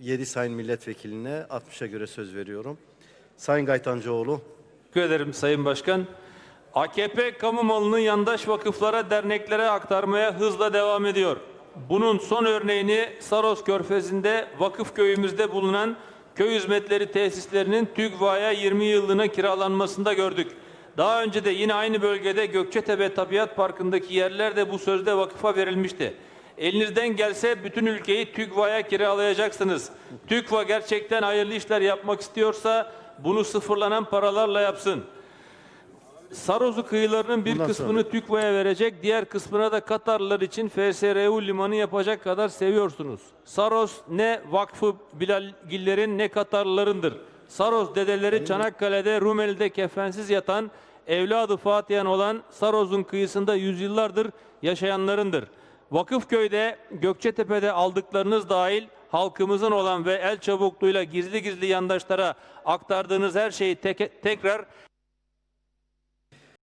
7 sayın milletvekiline 60'a göre söz veriyorum. Sayın Gaytancıoğlu. Teşekkür ederim Sayın Başkan. AKP kamu malını yandaş vakıflara, derneklere aktarmaya hızla devam ediyor. Bunun son örneğini Saros Körfezi'nde vakıf köyümüzde bulunan köy hizmetleri tesislerinin TÜGVA'ya 20 yıllığına kiralanmasında gördük. Daha önce de yine aynı bölgede Gökçetepe Tabiat Parkı'ndaki yerler de bu sözde vakıfa verilmişti. Elinizden gelse bütün ülkeyi TÜGVA'ya kiralayacaksınız. TÜGVA gerçekten hayırlı işler yapmak istiyorsa bunu sıfırlanan paralarla yapsın. Sarozu kıyılarının bir Bundan kısmını TÜGVA'ya verecek, diğer kısmına da Katarlılar için FSRU limanı yapacak kadar seviyorsunuz. Saros ne vakfı Bilalgillerin ne Katarlılarındır. Saros dedeleri Çanakkale'de Rumeli'de kefensiz yatan, evladı Fatihan olan Saros'un kıyısında yüzyıllardır yaşayanlarındır. Vakıfköy'de, Gökçetepe'de aldıklarınız dahil halkımızın olan ve el çabukluğuyla gizli gizli yandaşlara aktardığınız her şeyi tek- tekrar